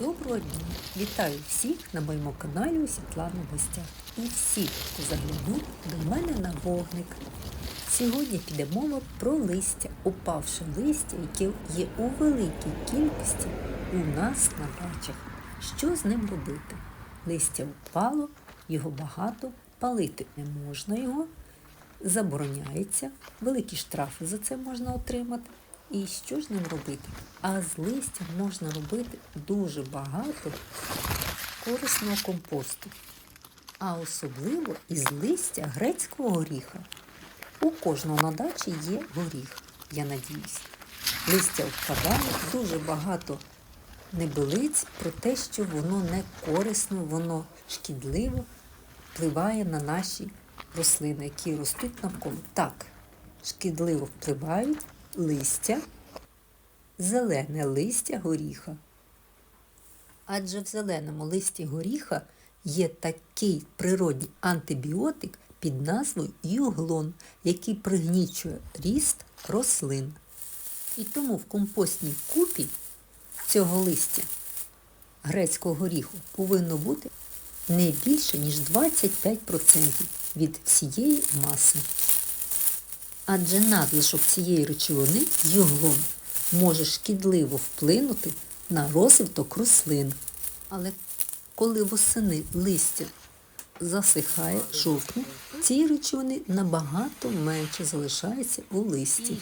Доброго дня! Вітаю всіх на моєму каналі у Світлани Гостя і всіх, хто заглянув до мене на вогник. Сьогодні піде мова про листя, упавше листя, яке є у великій кількості у нас на дачах. Що з ним робити? Листя впало, його багато, палити не можна його, забороняється, великі штрафи за це можна отримати. І що ж ним робити? А з листя можна робити дуже багато корисного компосту. А особливо із листя грецького горіха. У кожного на дачі є горіх, я надіюсь. Листя впадає дуже багато небелиць про те, що воно не корисно, воно шкідливо впливає на наші рослини, які ростуть навколо. Так, шкідливо впливають листя, зелене листя горіха. Адже в зеленому листі горіха є такий природній антибіотик під назвою юглон, який пригнічує ріст рослин. І тому в компостній купі цього листя грецького горіху повинно бути не більше, ніж 25% від всієї маси. Адже надлишок цієї речовини юглон може шкідливо вплинути на розвиток рослин. Але коли восени листя засихає, жовтне, ці речовини набагато менше залишаються у листі.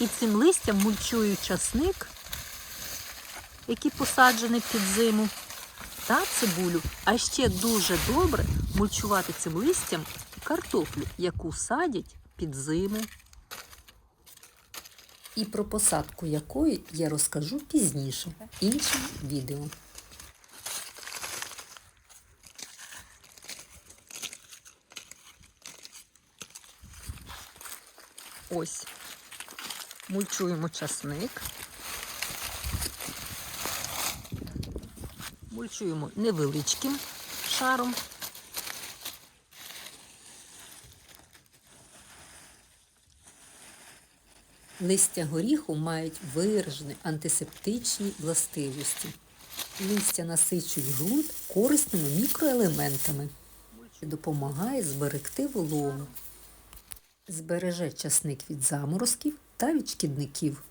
І цим листям мульчую часник, який посаджений під зиму, та цибулю. А ще дуже добре мульчувати цим листям картоплю, яку садять під зиму. І про посадку якої я розкажу пізніше іншим відео. Ось. Мульчуємо часник. Мульчуємо невеличким шаром. Листя горіху мають виражені антисептичні властивості. Листя насичують ґрунт корисними мікроелементами, що допомагає зберегти вологу, збереже часник від заморозків та від шкідників.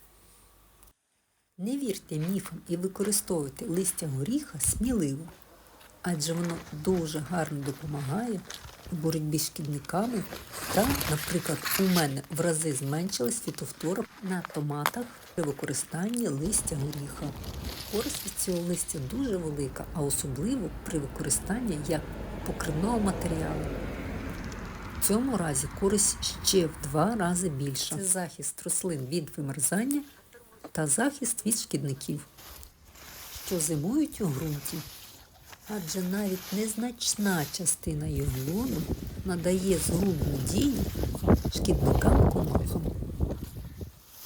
Не вірте міфам і використовуйте листя горіха сміливо, адже воно дуже гарно допомагає у боротьбі з шкідниками та, наприклад, у мене в рази зменшилась фітофтора на томатах при використанні листя горіха. Користь від цього листя дуже велика, а особливо при використанні як покривного матеріалу. В цьому разі користь ще в два рази більша. Це захист рослин від вимерзання та захист від шкідників, що зимують у ґрунті. Адже навіть незначна частина юглону надає згубну дію шкідникам комахам.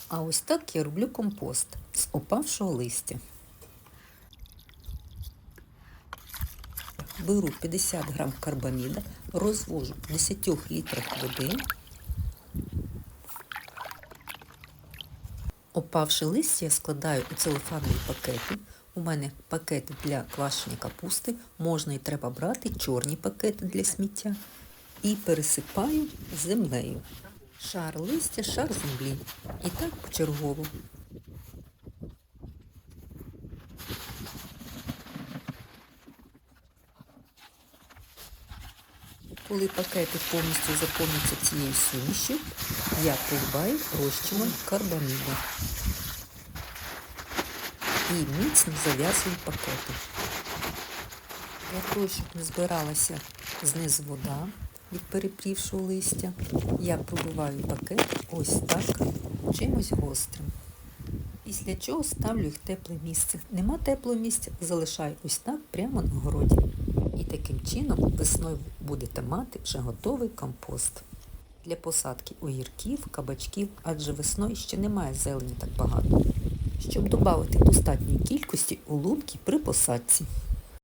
А ось так я роблю компост з опавшого листя. Беру 50 грам карбаміда, розвожу в 10 літрах води. Опавши листя я складаю у целофанові пакети. У мене пакети для квашення капусти, можна і треба брати чорні пакети для сміття. І пересипаю землею. Шар листя, шар землі. І так почергово. Коли пакети повністю заповняться цією сумішю, я поливаю розчином карбаміду і міцно зав'язую пакети. Для того, щоб не збиралася знизу вода від перепрівшого листя, я пробиваю пакет ось так чимось гострим. Після чого ставлю їх в тепле місце. Нема теплого місця, залишаю ось так прямо на городі. І таким чином весною будете мати вже готовий компост. Для посадки огірків, кабачків, адже весною ще немає зелені так багато щоб додати достатньої кількості у лунки при посадці.